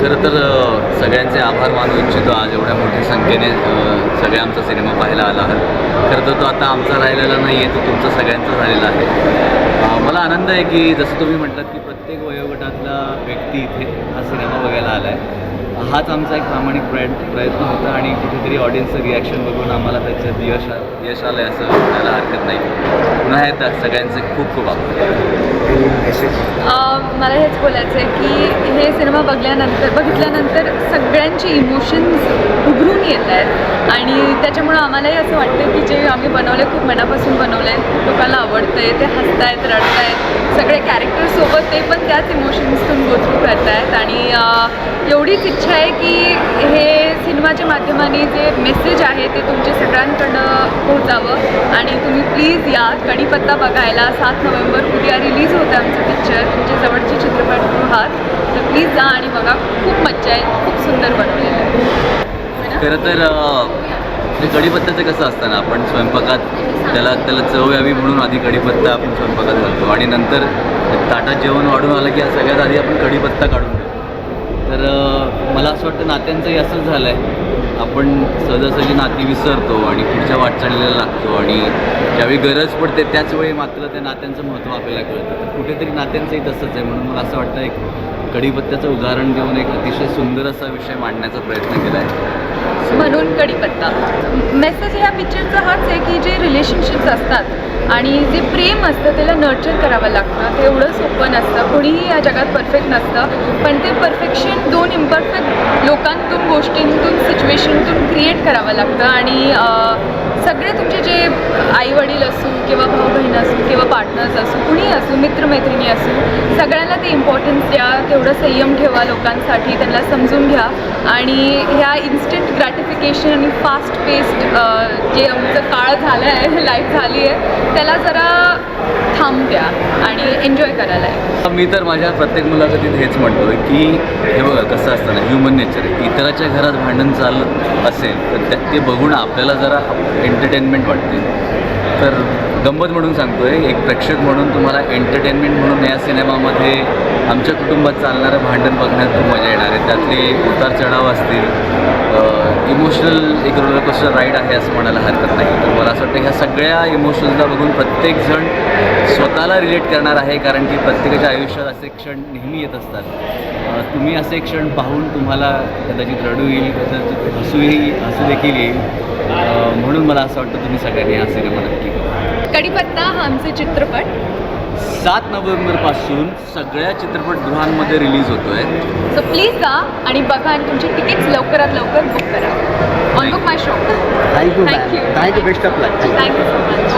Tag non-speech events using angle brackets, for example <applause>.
खरं तर सगळ्यांचे आभार मानू इच्छितो. आज एवढ्या मोठ्या संख्येने सगळ्या आमचा सिनेमा पाहायला आला आहात खरं तर तो आता आमचा राहिलेला नाही आहे तो तुमचा सगळ्यांचा झालेला आहे. मला आनंद आहे की जसं तुम्ही म्हटलात की प्रत्येक वयोगटातला व्यक्ती इथे हा सिनेमा बघायला आला आहे हाच आमचा एक प्रामाणिक प्रयत्न प्रयत्न होता आणि कुठेतरी ऑडियन्सचं रिॲक्शन बघून आम्हाला त्याच्यात यश यश आलं आहे असं म्हणायला हरकत नाही. पुन्हा एकदा सगळ्यांचे खूप खूप आभार. मला हेच बोलायचं आहे की हे सिनेमा बघल्यानंतर बघितल्यानंतर सगळ्यांचे इमोशन्स उभरून येत आहेत आणि त्याच्यामुळं आम्हालाही असं वाटतं की जे आम्ही बनवलं खूप मनापासून बनवलं आहे खूप लोकांना आवडतं आहे ते हसतायत रडतायत सगळे कॅरेक्टरसोबत ते पण त्याच इमोशन्सतून गोथ्रू करतायत. आणि एवढीच इच्छा आहे की हे सिनेमाच्या माध्यमाने जे मेसेज आहे ते तुमच्या सगळ्यांकडं पोहोचावं. आणि तुम्ही प्लीज या. कढीपत्ता बघायला सात नोव्हेंबर उद्या रिलीज होतं आमचं पिक्चर तुमच्या जवळचे चित्रपटगृहात तर प्लीज जा आणि बघा. खूप मज्जा आहे खूप सुंदर बनवलेलं आहे खरं तर म्हणजे कढीपत्त्याचं कसं असतं ना आपण स्वयंपाकात त्याला त्याला चव यावी म्हणून आधी कढीपत्ता आपण स्वयंपाकात घालतो. आणि नंतर ताटात जेवण वाढून आलं की सगळ्यात आधी आपण कढीपत्ता काढून घेतो. तर मला असं वाटतं नात्यांचंही असंच झालं आहे आपण सहजासहजी नाती विसरतो आणि पुढच्या वाटचालीला लागतो आणि ज्यावेळी गरज पडते त्याच वेळी मात्र त्या नात्यांचं महत्त्व आपल्याला कळतं. तर कुठेतरी नात्यांचंही तसंच आहे. म्हणून मला असं वाटतं एक कढीपत्त्याचं उदाहरण देऊन एक अतिशय सुंदर असा विषय मांडण्याचा प्रयत्न केला आहे. म्हणून कढीपत्ता मेसेज ह्या पिक्चरचा हाच आहे की जे रिलेशनशिप्स असतात आणि जे प्रेम असतं त्याला नर्चर करावं लागतं. ते एवढं सोपं नसतं. कोणीही या जगात परफेक्ट नसतं. पण ते परफेक्शन दोन इम्परफेक्ट लोकांतून गोष्टींतून सिच्युएशनतून क्रिएट करावं लागतं. आणि सगळे तुमचे जे आईवडील असू किंवा भाऊ बहीण असू पार्टनर्स असू कुणीही असू मित्रमैत्रिणी असू सगळ्यांना ते इम्पॉर्टन्स द्या तेवढं संयम ठेवा लोकांसाठी त्यांना समजून घ्या. आणि ह्या इन्स्टंट ग्रॅटिफिकेशन आणि फास्ट पेस्ड जे आमचं काळ झालं आहे <laughs> लाईफ झाली आहे त्याला जरा थांब द्या आणि एन्जॉय करायला आहे मी तर माझ्या प्रत्येक मुलाखतीत हेच म्हणतो की हे बघा कसं असतं ना ह्युमन नेचर इतराच्या घरात भांडण चालत असेल तर त्या ते बघून आपल्याला जरा एंटरटेनमेंट वाटते. तर गंमत म्हणून सांगतोय एक प्रेक्षक म्हणून तुम्हाला एंटरटेनमेंट म्हणून या सिनेमामध्ये आमच्या कुटुंबात चालणारं भांडण बघण्यात खूप मजा येणार आहे. त्यातले उतार चढाव असतील इमोशनल एक रोलरकोस्टर राईड आहे असं म्हणायला हरकत नाही. तर मला असं वाटतं ह्या सगळ्या इमोशन्सला बघून प्रत्येकजण स्वतःला रिलेट करणार आहे कारण की प्रत्येकाच्या आयुष्यात असे क्षण नेहमी येत असतात. तुम्ही असे क्षण पाहून तुम्हाला कदाचित रडू येईल कदाचित हसूही हसू देखील येईल. म्हणून मला असं वाटतं तुम्ही सगळ्यांनी हा सिनेमा नक्की बघा. कढीपत्ता हा आमचे चित्रपट. सात नोव्हेंबरपासून सगळ्या चित्रपटगृहांमध्ये रिलीज होतो आहे सो प्लीज जा आणि बघा आणि तुमचे तिकीट्स लवकरात लवकर बुक करा. On book my show thank you. Thank you best of luck thank you so much